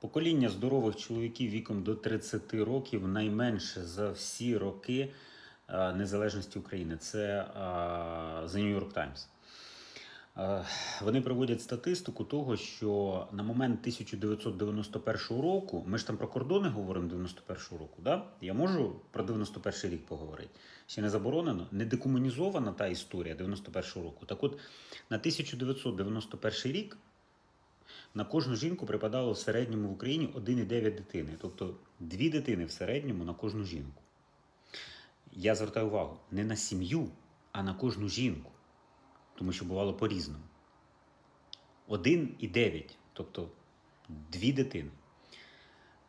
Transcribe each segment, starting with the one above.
Покоління здорових чоловіків віком до 30 років найменше за всі роки е, незалежності України. Це е, The New York Times. Е, Вони проводять статистику того, що на момент 1991 року, ми ж там про кордони говоримо 91 року, да? я можу про 91 рік поговорити. Ще не заборонено, не декомунізована та історія 91 року. Так от, на 1991 рік на кожну жінку припадало в середньому в Україні 1,9 дитини, тобто дві дитини в середньому на кожну жінку. Я звертаю увагу не на сім'ю, а на кожну жінку, тому що бувало по-різному. 1,9, тобто дві дитини.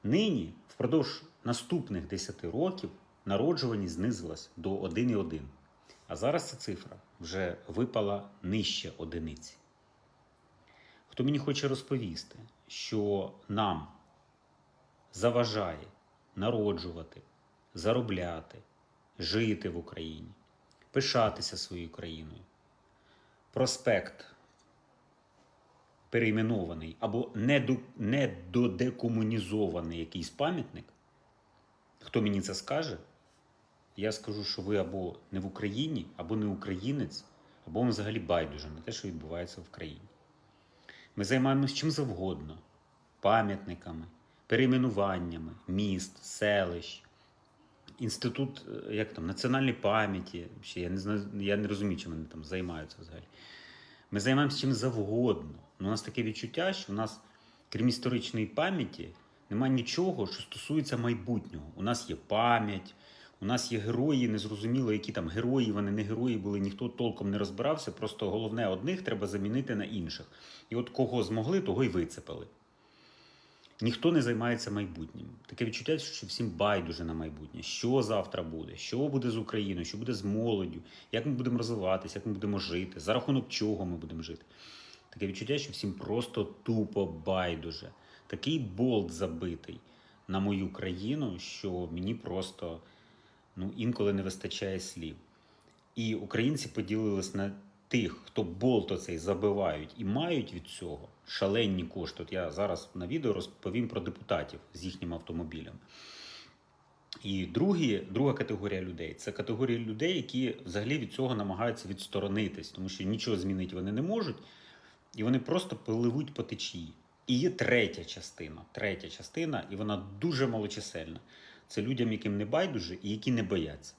Нині, впродовж наступних 10 років, народжуваність знизилась до 1,1. А зараз ця цифра вже випала нижче одиниці. Хто мені хоче розповісти, що нам заважає народжувати, заробляти, жити в Україні, пишатися своєю країною, проспект перейменований або недо- недодекомунізований якийсь пам'ятник, хто мені це скаже, я скажу, що ви або не в Україні, або не українець, або вам взагалі байдуже на те, що відбувається в країні. Ми займаємося чим завгодно: пам'ятниками, перейменуваннями міст, селищ, інститут е, як там, національної пам'яті. Я не знаю, я не розумію, чим вони там займаються взагалі. Ми займаємося чим завгодно. Ну, у нас таке відчуття, що у нас, крім історичної пам'яті, немає нічого, що стосується майбутнього. У нас є пам'ять, у нас є герої, незрозуміло, які там герої, вони не герої були, ніхто толком не розбирався. Просто головне одних треба замінити на інших. І от кого змогли, того й вицепили. Ніхто не займається майбутнім. Таке відчуття, що всім байдуже на майбутнє. Що завтра буде, що буде з Україною, що буде з молоддю, як ми будемо розвиватися, як ми будемо жити, за рахунок чого ми будемо жити. Таке відчуття, що всім просто тупо байдуже. Такий болт забитий на мою країну, що мені просто ну, інколи не вистачає слів. І українці поділились на тих, хто болт оцей забивають і мають від цього шалені кошти. От я зараз на відео розповім про депутатів з їхнім автомобілем. І другі, друга категорія людей це категорія людей, які взагалі від цього намагаються відсторонитись, тому що нічого змінити вони не можуть, і вони просто пливуть по течії. І є третя частина, третя частина, і вона дуже малочисельна. Це людям, яким не байдуже і які не бояться.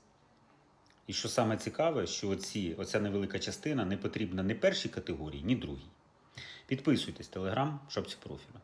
І що саме цікаве, що оці, оця невелика частина не потрібна ні першій категорії, ні другій. Підписуйтесь в телеграм, в шапці профілю.